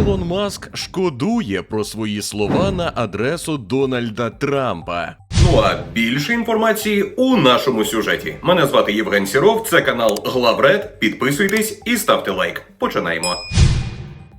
Ілон Маск шкодує про свої слова на адресу Дональда Трампа. Ну а більше інформації у нашому сюжеті. Мене звати Євген Сіров, це канал Главред. Підписуйтесь і ставте лайк. Починаємо.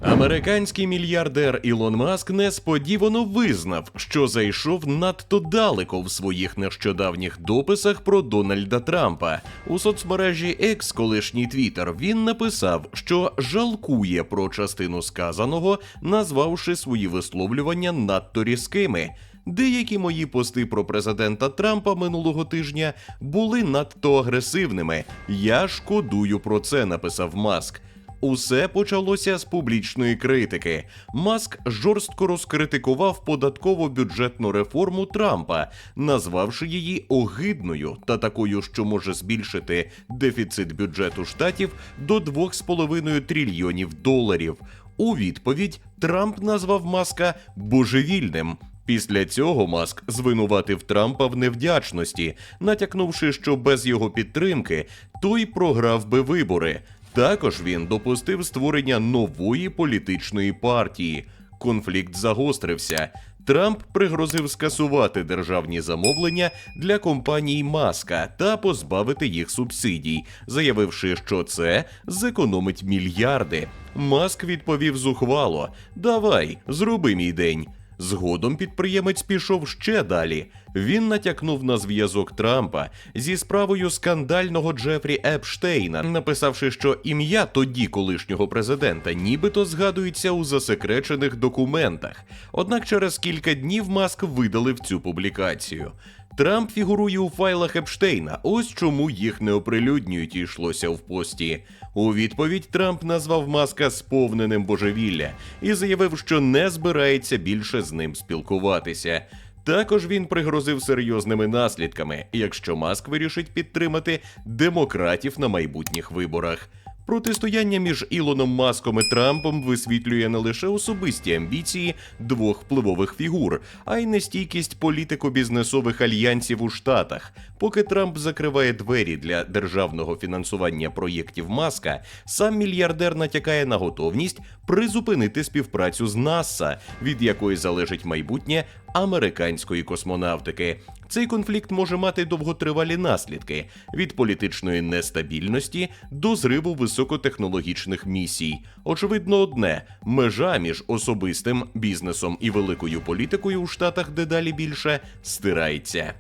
Американський мільярдер Ілон Маск несподівано визнав, що зайшов надто далеко в своїх нещодавніх дописах про Дональда Трампа. У соцмережі X, колишній Твіттер, він написав, що жалкує про частину сказаного, назвавши свої висловлювання надто різкими. Деякі мої пости про президента Трампа минулого тижня були надто агресивними. Я шкодую про це, написав Маск. Усе почалося з публічної критики. Маск жорстко розкритикував податково-бюджетну реформу Трампа, назвавши її огидною та такою, що може збільшити дефіцит бюджету штатів до 2,5 трильйонів доларів. У відповідь Трамп назвав Маска божевільним. Після цього Маск звинуватив Трампа в невдячності, натякнувши, що без його підтримки той програв би вибори. Також він допустив створення нової політичної партії. Конфлікт загострився. Трамп пригрозив скасувати державні замовлення для компаній Маска та позбавити їх субсидій, заявивши, що це зекономить мільярди. Маск відповів зухвало: Давай, зроби мій день. Згодом підприємець пішов ще далі. Він натякнув на зв'язок Трампа зі справою скандального Джефрі Епштейна, написавши, що ім'я тоді колишнього президента нібито згадується у засекречених документах. Однак через кілька днів Маск видалив цю публікацію. Трамп фігурує у файлах Епштейна. Ось чому їх не оприлюднюють, йшлося в пості. У відповідь Трамп назвав Маска сповненим божевілля і заявив, що не збирається більше з ним спілкуватися. Також він пригрозив серйозними наслідками, якщо Маск вирішить підтримати демократів на майбутніх виборах. Протистояння між Ілоном Маском і Трампом висвітлює не лише особисті амбіції двох впливових фігур, а й нестійкість політико-бізнесових альянсів у Штатах. Поки Трамп закриває двері для державного фінансування проєктів Маска, сам мільярдер натякає на готовність призупинити співпрацю з НАСА, від якої залежить майбутнє американської космонавтики. Цей конфлікт може мати довготривалі наслідки від політичної нестабільності до зриву високотехнологічних місій. Очевидно, одне межа між особистим бізнесом і великою політикою у штатах дедалі більше стирається.